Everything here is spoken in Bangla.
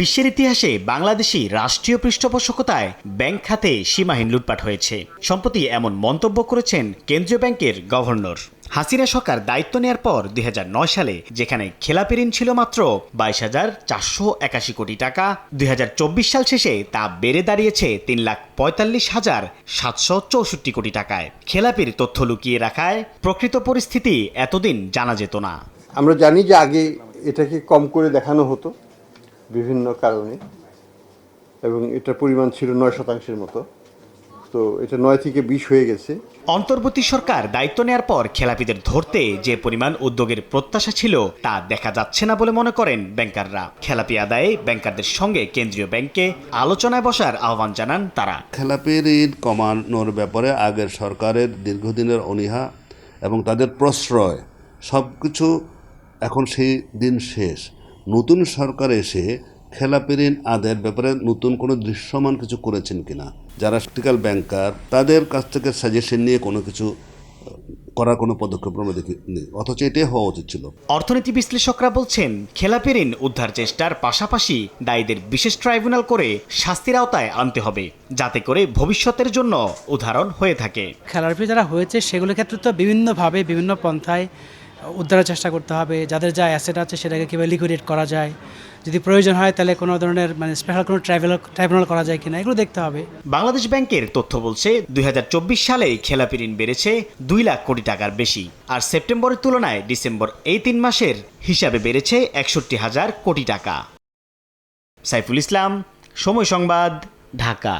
বিশ্বের ইতিহাসে বাংলাদেশি রাষ্ট্রীয় পৃষ্ঠপোষকতায় ব্যাংক খাতে সীমাহীন লুটপাট হয়েছে। সম্প্রতি এমন মন্তব্য করেছেন কেন্দ্রীয় ব্যাংকের গভর্নর। হাসিনা সরকার দায়িত্ব নেয়ার পর দুই হাজার নয় সালে, যেখানে খেলাপি ঋণ ছিল মাত্র বাইশ হাজার চারশো একাশি কোটি টাকা, দুই হাজার চব্বিশ সাল শেষে তা বেড়ে দাঁড়িয়েছে তিন লাখ পঁয়তাল্লিশ হাজার সাতশো চৌষট্টি কোটি টাকায়। খেলাপির তথ্য লুকিয়ে রাখায় প্রকৃত পরিস্থিতি এতদিন জানা যেত না। আমরা জানি যে আগে এটাকে কম করে দেখানো হতো বিভিন্ন কারণে এবং এটার পরিমাণ ছিল নয় শতাংশের মতো। তো এটা নয় থেকে বিশ হয়ে গেছে। অন্তর্বর্তী সরকার দায়িত্ব নেয়ার পর খেলাপিদের ধরতে যে পরিমাণ উদ্যোগের প্রত্যাশা ছিল তা দেখা যাচ্ছে না বলে মনে করেন ব্যাংকাররা। খেলাপি আদায়ে ব্যাংকারদের সঙ্গে কেন্দ্রীয় ব্যাংকে আলোচনায় বসার আহ্বান জানান তারা। খেলাপি ঋণ কমানোর ব্যাপারে আগের সরকারের দীর্ঘদিনের অনীহা এবং তাদের প্রশ্রয় সব কিছু এখন সেই দিন শেষ। নতুন সরকার এসে খেলাপি ঋণ আদায়ের ব্যাপারে নতুন কোনো দৃশ্যমান কিছু করেছেন কিনা? যারা টিকাল ব্যাংকার তাদের কাছ থেকে সাজেশন নিয়ে কোনো কিছু করার কোনো পদক্ষেপ আমরা দেখিনি অথচ এটাই হওয়া উচিত ছিল। অর্থনীতি বিশ্লেষকরা বলছেন খেলাপি ঋণ উদ্ধার চেষ্টার পাশাপাশি দায়ীদের বিশেষ ট্রাইব্যুনাল করে শাস্তির আওতায় আনতে হবে যাতে করে ভবিষ্যতের জন্য উদাহরণ হয়ে থাকে। খেলাপি যারা হয়েছে সেগুলোর ক্ষেত্রে তো বিভিন্নভাবে বিভিন্ন পন্থায় উদ্ধারের চেষ্টা করতে হবে, যাদের যা অ্যাসেট আছে সেটাকে কীভাবে লিকুইডেট করা যায়। যদি প্রয়োজন হয় তাহলে কোনো ধরনের মানে স্পেশাল কোনো ট্রাইব্যুনাল ট্রাইব্যুনাল করা যায় কিনা, এগুলো দেখতে হবে। বাংলাদেশ ব্যাংকের তথ্য বলছে, দুই হাজার চব্বিশ সালে খেলাপি ঋণ বেড়েছে দুই লাখ কোটি টাকার বেশি, আর সেপ্টেম্বরের তুলনায় ডিসেম্বর এই তিন মাসের হিসাবে বেড়েছে একষট্টি হাজার কোটি টাকা। সাইফুল ইসলাম, সময় সংবাদ, ঢাকা।